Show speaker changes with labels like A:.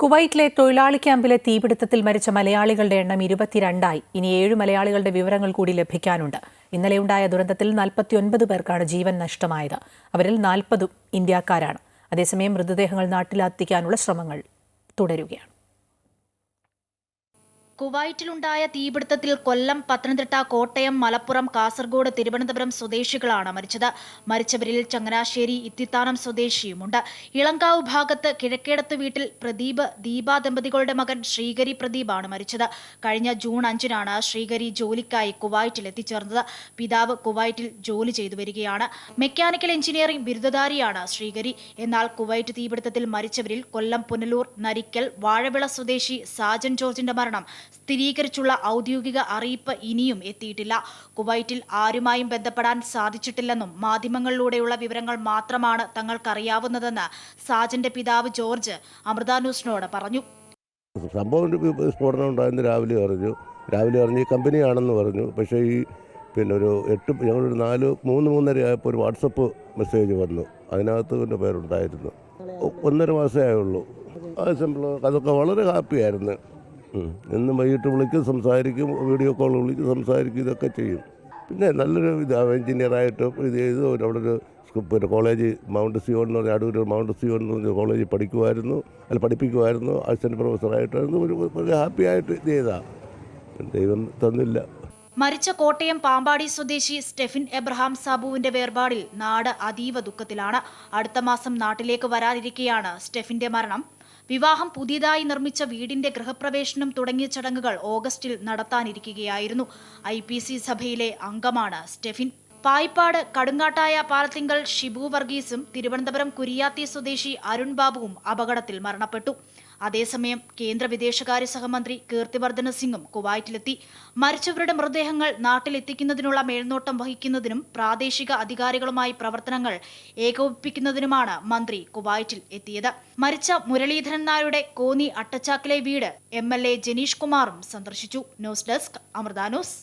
A: കുവൈറ്റിലെ തൊഴിലാളി ക്യാമ്പിലെ തീപിടുത്തത്തിൽ മരിച്ച മലയാളികളുടെ എണ്ണം ഇരുപത്തിരണ്ടായി. ഇനി ഏഴ് മലയാളികളുടെ വിവരങ്ങൾ കൂടി ലഭിക്കാനുണ്ട്. ഇന്നലെയുണ്ടായ ദുരന്തത്തിൽ നാൽപ്പത്തിയൊൻപത് പേർക്കാണ് ജീവൻ നഷ്ടമായത്. അവരിൽ നാൽപ്പതും ഇന്ത്യക്കാരാണ്. അതേസമയം മൃതദേഹങ്ങൾ നാട്ടിലെത്തിക്കാനുള്ള ശ്രമങ്ങൾ തുടരുകയാണ്.
B: കുവൈറ്റിലുണ്ടായ തീപിടുത്തത്തിൽ കൊല്ലം പത്തനംതിട്ട കോട്ടയം മലപ്പുറം കാസർഗോഡ് തിരുവനന്തപുരം സ്വദേശികളാണ് മരിച്ചത്. മരിച്ചവരിൽ ചങ്ങനാശ്ശേരി ഇത്തിത്താനം സ്വദേശിയുമുണ്ട്. ഇളങ്കാവ് ഭാഗത്ത് കിഴക്കേടത്ത് വീട്ടിൽ പ്രദീപ് ദീപ ദമ്പതികളുടെ മകൻ ശ്രീകരി പ്രദീപാണ് മരിച്ചത്. കഴിഞ്ഞ ജൂൺ അഞ്ചിനാണ് ശ്രീകരി ജോലിക്കായി കുവൈറ്റിൽ എത്തിച്ചേർന്നത്. പിതാവ് കുവൈറ്റിൽ ജോലി ചെയ്തു വരികയാണ്. മെക്കാനിക്കൽ എഞ്ചിനീയറിംഗ് ബിരുദധാരിയാണ് ശ്രീകരി എന്നാൽ കുവൈറ്റ് തീപിടുത്തത്തിൽ മരിച്ചവരിൽ കൊല്ലം പുനലൂർ നരിക്കൽ വാഴവിള സ്വദേശി സാജൻ ജോർജിന്റെ മരണം സ്ഥിരീകരിച്ചുള്ള ഔദ്യോഗിക അറിയിപ്പ് ഇനിയും എത്തിയിട്ടില്ല. കുവൈറ്റിൽ ആരുമായും ബന്ധപ്പെടാൻ സാധിച്ചിട്ടില്ലെന്നും മാധ്യമങ്ങളിലൂടെയുള്ള വിവരങ്ങൾ മാത്രമാണ് തങ്ങൾക്കറിയാവുന്നതെന്ന് സാജന്റെ പിതാവ് ജോർജ് അമൃത ന്യൂസിനോട് പറഞ്ഞു.
C: സംഭവം സ്ഫോടനം ഉണ്ടായെന്ന് രാവിലെ അറിഞ്ഞു. രാവിലെ അറിഞ്ഞ് കമ്പനിയാണെന്ന് പറഞ്ഞു. പക്ഷേ ഈ പിന്നെ ഒരു എട്ട് ഞങ്ങളൊരു നാല് മൂന്ന് മൂന്നര ആയപ്പോൾ ഒരു വാട്സപ്പ് മെസ്സേജ് വന്നു. അതിനകത്ത് എന്റെ പേരുണ്ടായിരുന്നു. ഒന്നര മാസമേ ആയുള്ളൂ. ആ അതൊക്കെ വളരെ ഹാപ്പിയായിരുന്നു. എന്നും വൈകിട്ട് വിളിക്കും സംസാരിക്കും വീഡിയോ കോൾ വിളിക്കും സംസാരിക്കും ഇതൊക്കെ ചെയ്യും. പിന്നെ നല്ലൊരു ഇത് എഞ്ചിനീയറായിട്ട് ഇത് ചെയ്തു അവിടെ ഒരു പിന്നെ കോളേജ് മൗണ്ട് സിയോൺ എന്ന് പറഞ്ഞ അടൂർ മൗണ്ട് സിയോൺ എന്ന് പറഞ്ഞ കോളേജിൽ പഠിക്കുമായിരുന്നു അല്ല പഠിപ്പിക്കുമായിരുന്നു അസിസ്റ്റന്റ് പ്രൊഫസറായിട്ടായിരുന്നു ഒരു ഒരു ഹാപ്പി ആയിട്ട് ഇത് ചെയ്താ. ദൈവം തന്നില്ല.
B: മരിച്ച കോട്ടയം പാമ്പാടി സ്വദേശി സ്റ്റെഫിൻ എബ്രഹാം സാബുവിന്റെ വേർപാടിൽ നാട് അതീവ ദുഃഖത്തിലാണ്. അടുത്ത മാസം നാട്ടിലേക്ക് വരാതിരിക്കെയാണ് സ്റ്റെഫിന്റെ മരണം. വിവാഹം പുതിയതായി നിർമ്മിച്ച വീടിന്റെ ഗൃഹപ്രവേശനം തുടങ്ങിയ ചടങ്ങുകൾ ഓഗസ്റ്റിൽ നടത്താനിരിക്കുകയായിരുന്നു. ഐ സഭയിലെ അംഗമാണ് സ്റ്റെഫിൻ. പായിപ്പാട് കടുങ്ങാട്ടായ പാലത്തിങ്കൽ ഷിബു വർഗീസും തിരുവനന്തപുരം കുരിയാത്തി സ്വദേശി അരുൺ ബാബുവും അപകടത്തിൽ മരണപ്പെട്ടു. അതേസമയം കേന്ദ്ര വിദേശകാര്യ സഹമന്ത്രി കീർത്തിവർദ്ധന സിംഗും കുവൈറ്റിലെത്തി. മരിച്ചവരുടെ മൃതദേഹങ്ങൾ നാട്ടിലെത്തിക്കുന്നതിനുള്ള മേൽനോട്ടം വഹിക്കുന്നതിനും പ്രാദേശിക അധികാരികളുമായി പ്രവർത്തനങ്ങൾ ഏകോപിപ്പിക്കുന്നതിനുമാണ് മന്ത്രി കുവൈറ്റിൽ എത്തിയത്. മരിച്ച മുരളീധരൻ നായരുടെ കോന്നി അട്ടച്ചാക്കിലെ വീട് എം എൽ എ ജനീഷ് കുമാറും സന്ദർശിച്ചു. News desk Amrita news.